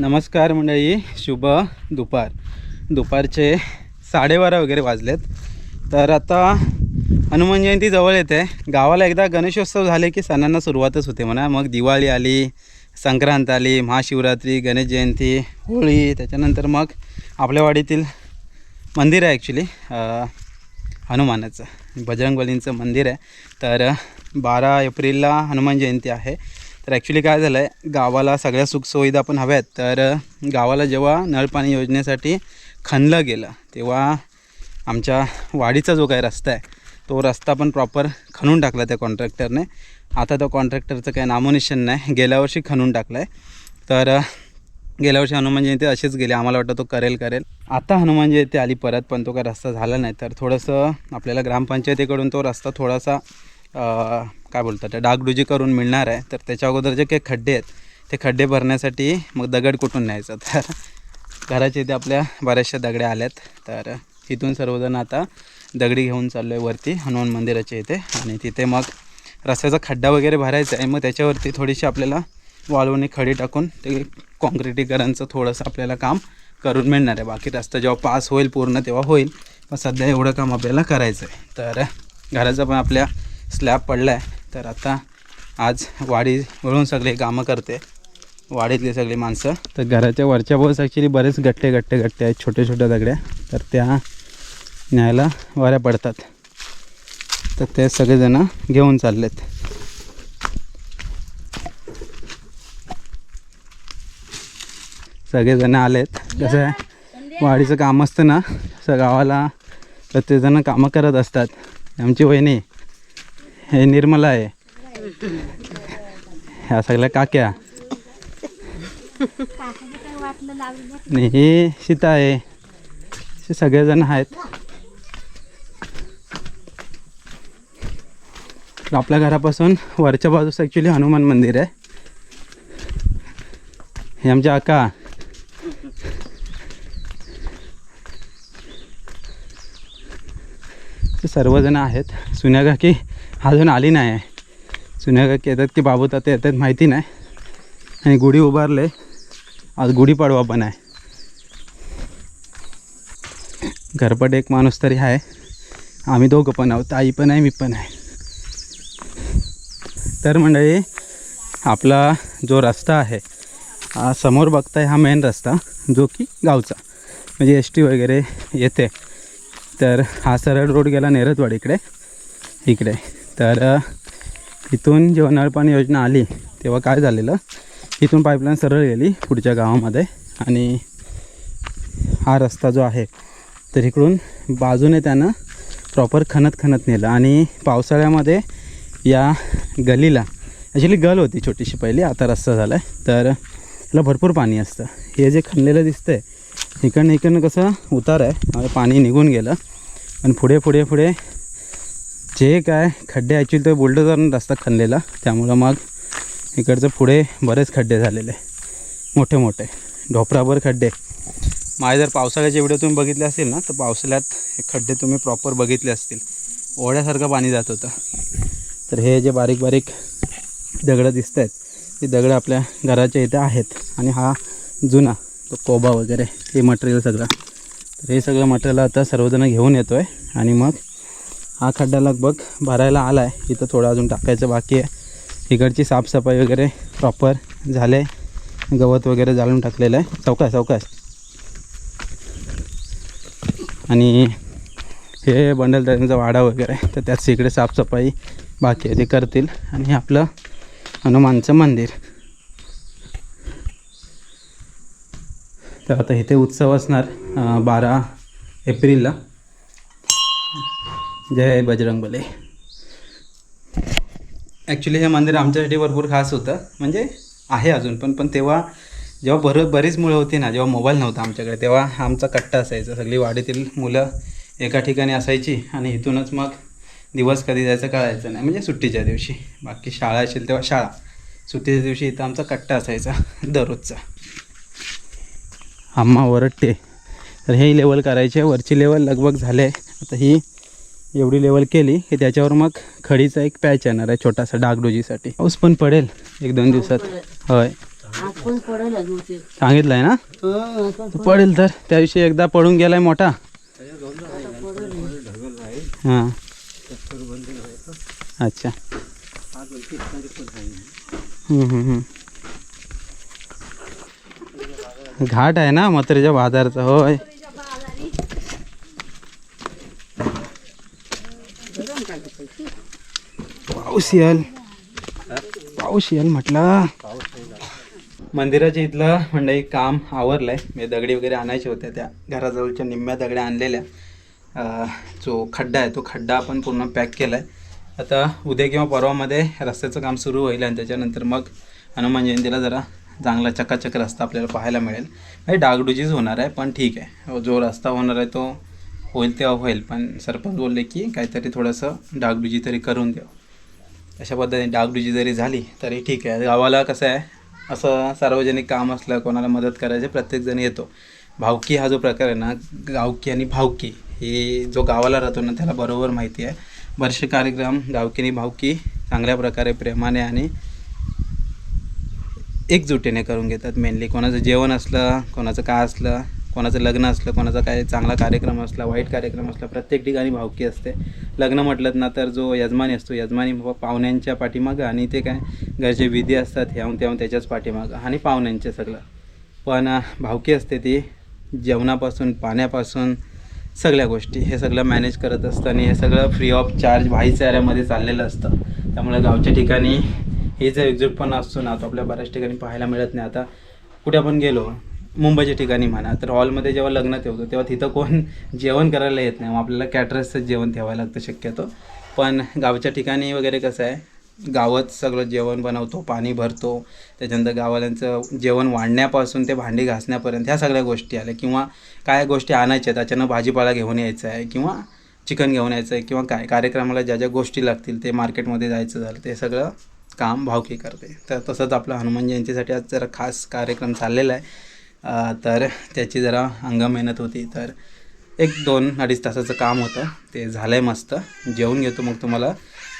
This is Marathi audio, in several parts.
नमस्कार मंडळी शुभ दुपार. दुपारचे साडेबारा वगैरे वाजलेत. तर आता हनुमान जयंती जवळ येते. गावाला एकदा गणेशोत्सव झाले की सणांना सुरुवातच होते म्हणा. मग दिवाळी आली संक्रांत आली महाशिवरात्री गणेश जयंती होळी त्याच्यानंतर मग आपल्या वाडीतील मंदिर आहे ॲक्च्युली हनुमानाचं बजरंगबलींचं मंदिर आहे. तर बारा एप्रिलला हनुमान जयंती आहे. तर ॲक्च्युली काय झालं आहे गावाला सगळ्या सुखसुविधा पण हव्यात. तर गावाला जेव्हा नळपाणी योजनेसाठी खणलं गेलं तेव्हा आमच्या वाडीचा जो काही रस्ता आहे तो रस्ता पण प्रॉपर खणून टाकला त्या कॉन्ट्रॅक्टरने आता त्या कॉन्ट्रॅक्टरचं काही नामोनिशन नाही गेल्या वर्षी खणून टाकलं आहे तर गेल्या वर्षी हनुमान जयंती अशीच गेली आम्हाला वाटतं तो करेल करेल. आता हनुमान जयंती आली परत पण तो काय रस्ता झाला नाही. तर थोडंसं आपल्याला ग्रामपंचायतीकडून तो रस्ता थोडासा काय बोलतात डागडुजी करून मिळणार आहे. तर त्याच्या अगोदर जे काही खड्डे आहेत ते खड्डे भरण्यासाठी मग दगड कुठून न्यायचं? तर घराच्या इथे आपल्या बऱ्याचशा दगड्या आल्यात. तर तिथून सर्वजण आता दगडी घेऊन चाललो आहे वरती हनुमान मंदिराच्या इथे. आणि तिथे मग रस्त्याचा खड्डा वगैरे भरायचा आहे. मग त्याच्यावरती थोडीशी आपल्याला वाळवणी खडी टाकून ते कॉन्क्रिटीकरणचं थोडंसं आपल्याला काम करून मिळणार आहे. बाकी रस्ता जेव्हा पास होईल पूर्ण तेव्हा होईल. पण सध्या एवढं काम आपल्याला करायचं आहे. तर घराचा पण आपल्या स्लॅब पडला आहे तर आता आज वाडी वळून सगळे कामं करते. वाडीतली सगळी माणसं. तर घराच्या वरच्या बस ॲक्च्युली बरेच गट्टे गट्टे गट्टे आहेत छोट्या छोट्या दगड्या. तर त्या न्यायला वाऱ्या पडतात. तर ते सगळेजणं घेऊन चाललेत. सगळेजण आलेत. कसं आहे? वाडीचं काम असतं ना गावाला प्रत्येकजणं कामं करत असतात. आमची वहिनी हे निर्मला आहे. ह्या सगळ्या काक्या. आणि हे सीता आहे. असे सगळेजण आहेत. आपल्या घरापासून वरच्या बाजूस ॲक्च्युली हनुमान मंदिर आहे. हे आमच्या आका ते सर्वजण आहेत. सुन्या काकी. अजून आली नाही. आहे जुन्या काकी येतात की बाबू ताते येतात माहिती नाही. आणि गुढी उभारले. आज गुढीपाडवा पण आहे. घरपट एक माणूस तरी आहे. आम्ही दोघं पण आहोत. आई पण आहे मी पण आहे. तर मंडळी आपला जो रस्ता आहे समोर बघताय हा मेन रस्ता जो की गावचा. म्हणजे एस टी वगैरे येते. तर हा सरळ रोड गेला नेरतवाड इकडे. इकडे. तर इथून जेव्हा नळपाणी योजना आली तेव्हा काय झालेलं? इथून पाईपलाईन सरळ गेली पुढच्या गावामध्ये आणि हा रस्ता जो आहे तर इकडून बाजूने त्यानं प्रॉपर खणत खणत नेलं आणि पावसाळ्यामध्ये या गलीला ॲक्च्युली गल होती छोटीशी पहिली आता रस्ता झाला आहे तर याला भरपूर पाणी असतं. हे जे खणलेलं दिसतं आहे इकडनं इकडनं कसं उतार आहे पाणी निघून गेलं. आणि पुढे पुढे पुढे जे काय खड्डे ॲक्च्युली ते बुलडोजरनं रस्ता खणलेला त्यामुळं मग इकडचं पुढे बरेच खड्डे झालेले मोठे मोठे. ढोपराभर खड्डे माझे जर पावसाळ्याचे व्हिडिओ तुम्ही बघितले असतील ना तर पावसाळ्यात हे खड्डे तुम्ही प्रॉपर बघितले असतील. ओढ्यासारखं पाणी जात होतं. तर हे जे बारीक बारीक दगडं दिसत आहेत ती दगडं आपल्या घराच्या इथे आहेत आणि हा जुना तो कोबा वगैरे हे मटेरियल सगळं. तर हे सगळं मटेरियल आता सर्वजण घेऊन येतो आहे आणि मग हा खड्डा लगभग भरायला आला आहे इथं थोडं अजून टाकायचं बाकी आहे. इकडची साफसफाई वगैरे प्रॉपर झाले गवत वगैरे जाळून टाकलेलं आहे. चौकास चौकास. आणि हे बंडल त्यांचा वाडा वगैरे आहे. तर त्याच इकडे साफसफाई बाकी आहे. ते करतील. आणि आपलं हनुमानचं मंदिर. तर आता इथे उत्सव असणार बारा एप्रिलला. जय बजरंगबली ॲक्च्युली हे मंदिर आमच्यासाठी भरपूर खास होतं. म्हणजे आहे अजून पण पण तेव्हा जेव्हा बर बरीच मुलं होती ना जेव्हा मोबाईल नव्हता आमच्याकडे तेव्हा आमचा कट्टा असायचा. सगळी वाडीतील मुलं एका ठिकाणी असायची आणि इथूनच मग दिवस कधी जायचं कळायचं नाही. म्हणजे सुट्टीच्या दिवशी. बाकी शाळा असेल तेव्हा शाळा. सुट्टीच्या दिवशी इथं आमचा कट्टा असायचा दररोजचा. आम्हा वरट्टे तर हे लेवल करायचे वरची लेवल लगभग झाले. आता ही एवढी लेवल केली की त्याच्यावर मग खडीचा एक पॅच येणार आहे छोटासा डागडोजीसाठी. पाऊस पण पडेल एक दोन दिवसात. होय. ते. सांगितलंय ना? हं, पडेल तर. त्याविषयी एकदा पडून गेलाय मोठा. हां. अच्छा. घाट आहे ना मथुरेच्या बाजारचा? होय. पाऊस येल पाऊस येल म्हटलं. मंदिराच्या इथलं म्हणजे काम आवरलंय. मी दगडी वगैरे आणायचे होत्या त्या घराजवळच्या निम्म्या दगड्या आणलेल्या. जो खड्डा आहे तो खड्डा आपण पूर्ण पॅक केला आहे आता उद्या किंवा परवामध्ये रस्त्याचं काम सुरू होईल आणि त्याच्यानंतर मग हनुमान जयंतीला जरा चांगला चकाचक रस्ता आपल्याला पाहायला मिळेल. म्हणजे डागडुजीच होणार आहे पण ठीक आहे. जो रस्ता होणार आहे तो होईल तेव्हा होईल. पण सरपंच बोलले की काहीतरी थोडंसं डागडुजी तरी करून द्यावं अशा पद्धतीने डागडुजी जरी झाली तरी ठीक आहे. गावाला कसं आहे असं सार्वजनिक काम असलं कोणाला मदत करायचे प्रत्येकजण येतो. भावकी हा जो प्रकार आहे ना गावकी आणि भावकी हे जो गावाला राहतो ना त्याला बरोबर माहिती आहे. बरेचसे कार्यक्रम गावकीनी भावकी चांगल्या प्रकारे प्रेमाने आणि एकजुटीने करून घेतात मेनली कोणाचं जेवण असलं कोणाचं काय असलं कोणाचं लग्न असलं कोणाचा काय चांगला कार्यक्रम असला वाईट कार्यक्रम असला प्रत्येक ठिकाणी भावकी असते. लग्न म्हटलं ना तर जो यजमानी असतो यजमानी पाहुण्यांच्या पाठीमागं आणि ते काय घरचे विधी असतात ह्याहून त्याहून त्याच्याच पाठीमागं आणि पाहुण्यांचे सगळं. पण भावकी असते ती जेवणापासून पाण्यापासून सगळ्या गोष्टी हे सगळं मॅनेज करत असतं आणि हे सगळं फ्री ऑफ चार्ज भाईचाऱ्यामध्ये चाललेलं असतं. त्यामुळे गावच्या ठिकाणी हे जो एकजूटपणा असतो ना तो आपल्या बऱ्याच ठिकाणी पाहायला मिळत नाही. आता कुठे आपण गेलो मुंबईच्या ठिकाणी म्हणा तर हॉलमध्ये जेव्हा लग्न ठेवतो तेव्हा तिथं कोण जेवण करायला येत नाही. मग आपल्याला कॅटरसचं जेवण ठेवायला लागतं शक्यतो. पण गावच्या ठिकाणी वगैरे कसं आहे गावात सगळं जेवण बनवतो पाणी भरतो. त्याच्यानंतर गावाल्यांचं जेवण वाढण्यापासून ते भांडी घासण्यापर्यंत ह्या सगळ्या गोष्टी आल्या. किंवा काय गोष्टी आणायच्या आहेत अचानक भाजीपाला घेऊन यायचं आहे किंवा चिकन घेऊन यायचं आहे किंवा काय कार्यक्रमाला ज्या ज्या गोष्टी लागतील ते मार्केटमध्ये जायचं झालं ते सगळं काम भावकी करते. तर तसंच आपलं हनुमान जयंतीसाठी आज जरा खास कार्यक्रम चाललेला आहे. तर त्याची जरा अंग मेहनत होती. तर एक दोन अडीच तासाचं काम होतं. ते झालं आहे मस्त. जेवून घेतो मग तुम्हाला.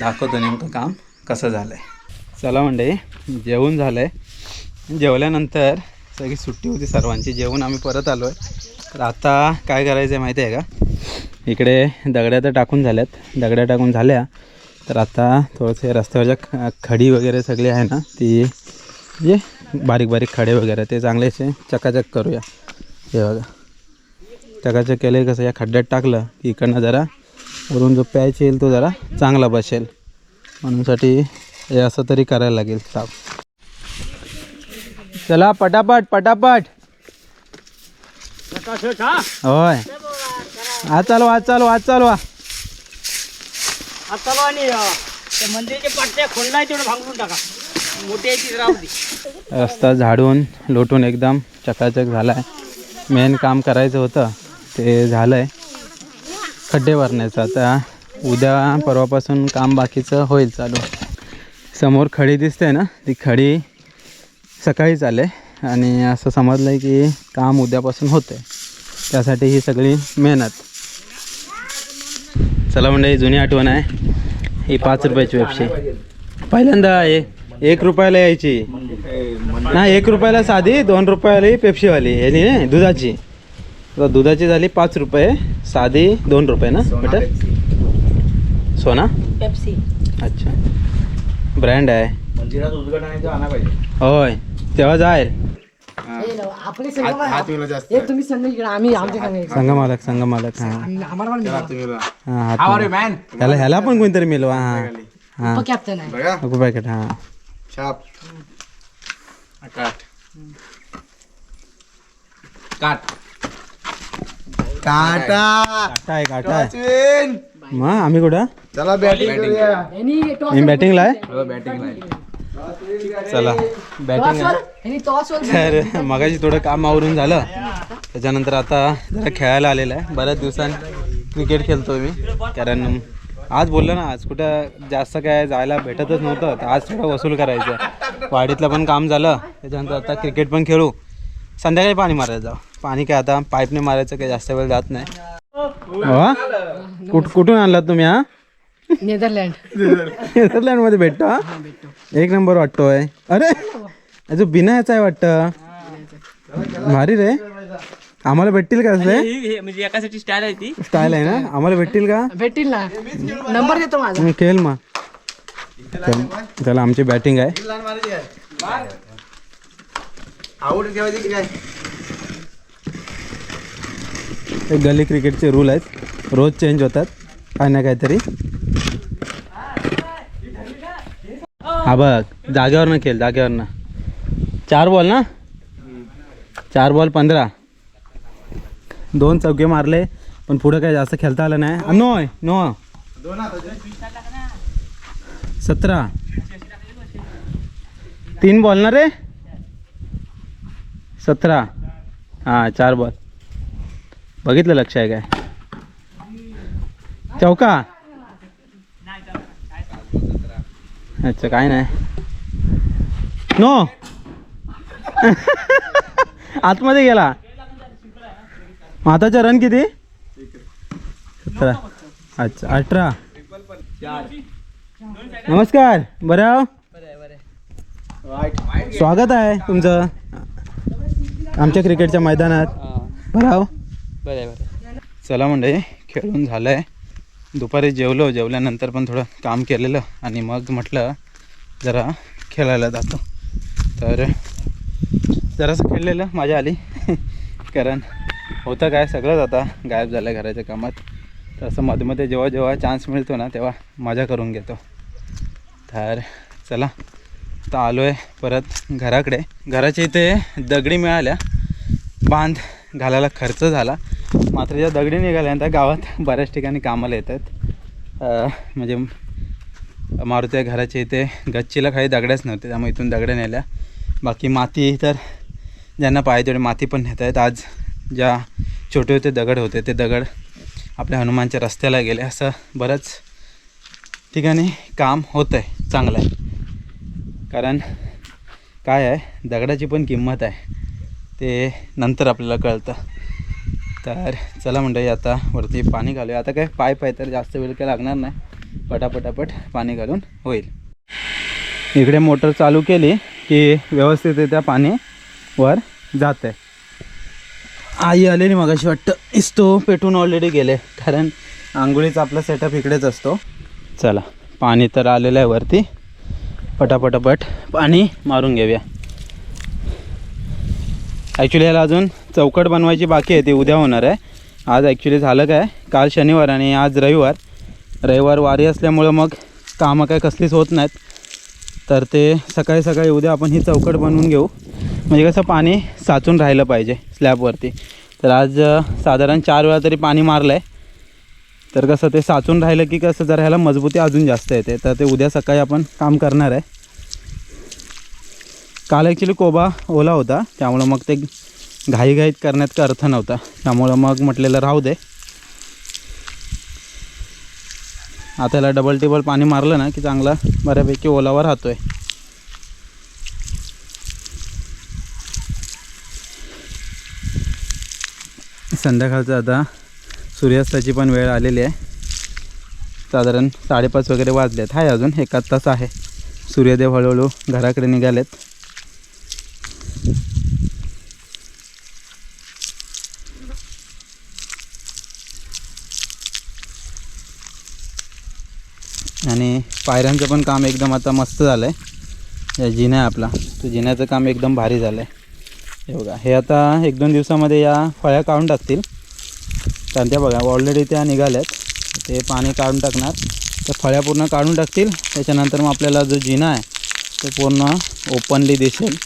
दाखवतो नेमकं काम कसं झालं आहे चला म्हणजे जेवून झालं आहे जेवल्यानंतर सगळी सुट्टी होती सर्वांची. जेवून आम्ही परत आलो आहे तर आता काय करायचं आहे माहिती आहे का? इकडे दगड्या तर टाकून झाल्यात. दगड्या टाकून झाल्या. तर आता थोडंसं रस्त्यावरच्या ख- खडी वगैरे सगळी आहे ना ती म्हणजे बारीक बारीक खडे वगैरे ते चांगलेसे चकाचक करूया. हे बघा. चकाचक केले कसं या खड्ड्यात टाकलं की इकडनं जरा वरून जो पॅच येईल तो जरा चांगला बसेल. म्हणूनसाठी हे असं तरी करायला लागेल साफ. चला पटापट पटापट. होय. आज चालू आज चालू आज चालू आज चालू आणि मंदिरचे पट्ट्या तेवढं भांगून टाका. रस्ता झाडून लोटून एकदम चकाचक झाला आहे मेन काम करायचं होतं ते झालं आहे खड्डे भरण्याचं. आता उद्या परवापासून काम बाकीचं होईल चालू. समोर खडी दिसते ना? ती खडी सकाळीच आले आणि असं समजलं आहे की काम उद्यापासून होतं त्यासाठी ही सगळी मेहनत. चला म्हणजे जुनी आठवण आहे. ही पाच रुपयाची वेबशी पहिल्यांदा आहे एक रुपयाला यायची. ना एक रुपयाला साधी दोन रुपयाला ही पेप्सीवाली. ह्यानी दुधाची. दुधाची झाली पाच रुपये साधी दोन रुपये ना बेटा? सोना? पेप्सी. अच्छा. ब्रँड आहे. होय तेव्हा जाईल आपले हात मिळलं जास्त एक तुम्ही संघ इकडे आम्ही आमच्या संघ संघ मालक संघ मालक हां. आम्हाला पण मिळालं. तुम्ही हां हात? ह्याला ह्याला पण कोणतरी मिळवा हां. हां. कॅप्टन आहे. बघा. नको पॅकेट हां. छाप काट काट काटा काटा आहे काटा आहे मग आम्ही कुठं चला बॅटिंग करूया मी बॅटिंगला आहे बॅटिंग चला बॅटिंग आहे यांनी टॉस तर मगाशी थोडं काम आवरून झालं. त्याच्यानंतर आता जरा खेळायला आलेलं आहे. बऱ्याच दिवसांनी क्रिकेट खेळतो मी. कारण आज बोललो ना आज कुठं जास्त काय जायला भेटतच नव्हतं तर आज थोडं वसूल करायचं. वाडीतलं पण काम झालं त्याच्यानंतर आता क्रिकेट पण खेळू. संध्याकाळी पाणी मारायचं पाणी काय आता पाईपने मारायचं काही जास्त वेळ जात नाही. वा कुठ कुठून आणलात तुम्ही हा? नेदरलँड. नेदरलँडमध्ये भेटतो हा? एक नंबर वाटतोय. अरे अजून बिना याचा आहे वाटतं. भारी रे. आम्हाला भेटतील का असले म्हणजे एकासाठी स्टाईल आहे ती. स्टाईल आहे ना? आम्हाला भेटतील का? भेटतील ना. नंबर देतो माझा. खेळ मग. चल- आमची बॅटिंग आहे. आवड ठेवायची की काय? हे गली क्रिकेटचे रूल आहेत. रोज चेंज होतात. काय ना काहीतरी. हा बघ जागेवर खेळ जागेवर चार बॉल ना? चार बॉल पंधरा. दोन चौके मारले पण पुढे काही जास्त खेळता आलं नाही. नो आहे नो सतरा. तीन बॉल ना रे? सतरा. हां चार बॉल. बघितलं लक्ष आहे काय? चौका. अच्छा काय नाही. नो आतमध्ये गेला. आताचा रन किती? सतरा अच्छा अठरा. नमस्कार. बरं आहो? स्वागत आहे तुमचं. आमच्या क्रिकेटच्या मैदानात. बरं आहो? चला म्हणजे खेळून झालं आहे दुपारी जेवलो जेवल्यानंतर पण थोडं काम केलेलं आणि मग म्हटलं जरा खेळायला जातो. तर जरासं खेळलेलं मजा आली. कारण होतं काय सगळंच आता गायब झालं आहे घराच्या कामात. तर असं मध्ये मध्ये जेव्हा जेव्हा चान्स मिळतो ना तेव्हा मजा करून घेतो. तर चला आता आलो आहे परत घराकडे. घराच्या इथे दगडी मिळाल्या. बांध घालायला खर्च झाला. मात्र ज्या दगडी निघाल्यानंतर गावात बऱ्याच ठिकाणी कामाला येतात. आहेत म्हणजे मारुती घराच्या इथे गच्चीला काही दगड्याच नव्हते त्यामुळे इथून दगड्या नेल्या. बाकी माती तर ज्यांना पाहिजे तेवढी माती पण नेत आहेत आज ज्या छोटे होते दगड होते ते दगड आपल्या हनुमानच्या रस्त्याला गेले. असं बरंच ठिकाणी काम होतं आहे चांगलं आहे. कारण काय आहे दगडाची पण किंमत आहे. ते नंतर आपल्याला कळतं. तर चला मंडळी आता वरती पाणी घालूया. आता काय पाईप आहे तर जास्त वेळ काय लागणार नाही. पटापटापट पाणी घालून होईल. इकडे मोटर चालू केली की व्यवस्थितरित्या पाणी वर जात आहे आई आलेली मगाशी वाटतं. इस्तो पेटून ऑलरेडी गेले. कारण आंघोळीचा आपला सेटअप इकडेच असतो. चला पाणी तर आलेलं आहे वरती. पटापटापट पाणी मारून घेऊया. ॲक्च्युली याला अजून चौकट बनवायची बाकी आहे ती उद्या होणार आहे. आज ॲक्च्युली झालं काय? काल शनिवार आणि आज रविवार. रविवार वारी असल्यामुळं मग कामं काय कसलीच होत नाहीत. तर ते सकाळी सकाळी उद्या आपण ही चौकट बनवून घेऊ. म्हणजे कसं पाणी साचून राहिलं पाहिजे स्लॅबवरती तर आज साधारण चार वेळा तरी पाणी मारलं आहे तर कसं ते साचून राहिलं की कसं जरा ह्याला मजबूती अजून जास्त येते. तर ते उद्या सकाळी आपण काम करणार आहे. काल ॲक्च्युली कोबा ओला होता. त्यामुळं मग ते घाईघाईत करण्यात का अर्थ नव्हता. त्यामुळं मग म्हटलेलं राहू दे. आता याला डबल टेबल पाणी मारलं ना की चांगला बऱ्यापैकी ओलावा राहतो आहे संध्याकाळचं आता सूर्यास्ताची पण वेळ आलेली आहे. साधारण साडेपाच वगैरे वाजलेत. आहे अजून एकाच तास आहे. सूर्यदेव हळूहळू घराकडे निघालेत. आणि पायऱ्यांचं पण काम एकदम आता मस्त झालं आहे जिना आहे आपला. तो जिन्याचं काम एकदम भारी झालं आहे हे बघा हे आता एक दोन दिवसामध्ये या फळ्या काढून टाकतील. कारण त्या बघा ऑलरेडी त्या निघाल्यात. ते पाणी काढून टाकणार. त्या फळ्या पूर्ण काढून टाकतील. त्याच्यानंतर मग आपल्याला जो जिना आहे तो पूर्ण ओपनली दिसेल.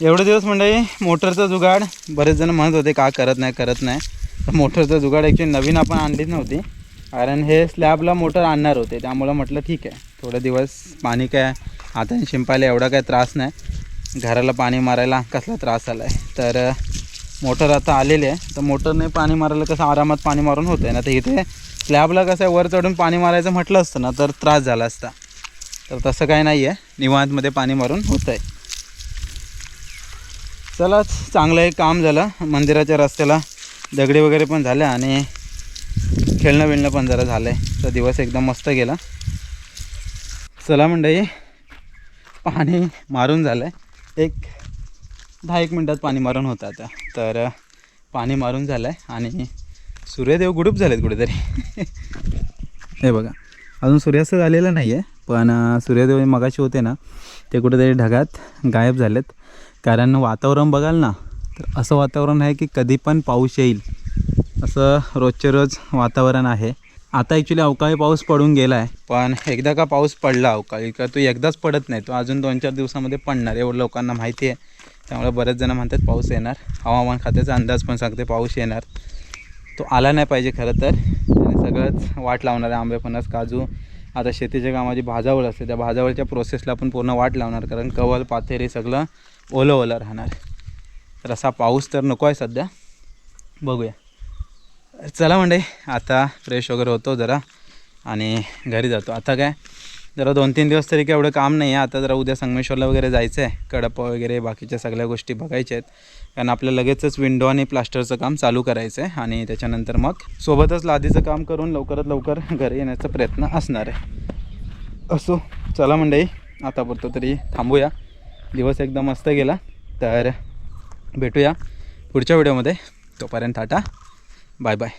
एवढे दिवस म्हणजे मोटरचा जुगाड. बरेच जण म्हणत होते का करत नाही करत नाही. मोटरचं जुगाड ॲक्च्युली नवीन आपण आणलीच नव्हती. कारण हे स्लॅबला मोटर आणणार होते. त्यामुळं म्हटलं ठीक आहे. थोडे दिवस पाणी काय हाताने शिंपायला एवढा काय त्रास नाही. घराला पाणी मारायला कसला त्रास आला आहे तर मोटर आता आलेली आहे. तर मोटरने पाणी मारायला कसं आरामात पाणी मारून होतं आहे ना. तर इथे स्लॅबला कसं आहे वर चढून पाणी मारायचं म्हटलं असतं ना तर त्रास झाला असता. तर तसं काय नाही आहे निवांतमध्ये पाणी मारून होतं आहे चला चांगलं एक काम झालं. मंदिराच्या रस्त्याला दगडी वगैरे पण झाल्या आणि खेळणं बिळणं पण जरा झालं आहे तर दिवस एकदम मस्त गेला. चला मंडळी पाणी मारून झालं आहे एक दहा एक मिनटात पाणी मारून होतं आता. तर पाणी मारून झालं आहे आणि सूर्यदेव गुडूप झालेत कुठेतरी. हे बघा अजून सूर्यास्त झालेला नाही आहे पण सूर्यदेव मगाशी होते ना ते कुठेतरी ढगात गायब झालेत. कारण वातावरण बघाल ना तर असं वातावरण आहे की कधी पण पाऊस येईल. असं रोजचे रोज वातावरण आहे. आता ॲक्च्युली अवकाळी पाऊस पडून गेला आहे पण एकदा का पाऊस पडला अवकाळी का तो एकदाच पडत नाही तो अजून दोन चार दिवसामध्ये पडणार एवढं लोकांना माहिती आहे. त्यामुळे बरेच जण म्हणतात पाऊस येणार. हवामान खात्याचा अंदाज पण सांगते पाऊस येणार. तो आला नाही पाहिजे खरं तर. सगळंच वाट लावणार आहे आंबेपणस काजू. आता शेतीच्या कामाची भाजावळ असते त्या भाजावळच्या प्रोसेसला पण पूर्ण वाट लावणार कारण कवल पाथेरी सगळं ओलं ओलं राहणार. तर असा पाऊस तर नको आहे सध्या. बघूया. चला म्हणजे आता फ्रेश वगैरे होतो जरा आणि घरी जातो. आता काय जरा दोन तीन दिवस तरी काय एवढं काम नाही आहे. आता जरा उद्या संगमेश्वरला वगैरे जायचं आहे कडप वगैरे बाकीच्या सगळ्या गोष्टी बघायच्या आहेत. कारण आपलं लगेचच विंडो आणि प्लास्टरचं काम चालू करायचं आहे आणि त्याच्यानंतर मग सोबतच लादीचं काम करून लवकरात लवकर घरी येण्याचा प्रयत्न असणार आहे. असो चला मंडळी आतापुरतं तरी थांबूया. दिवस एकदम मस्त गेला. तर भेटूया पुढच्या व्हिडिओमध्ये. तोपर्यंत टाटा. Bye bye.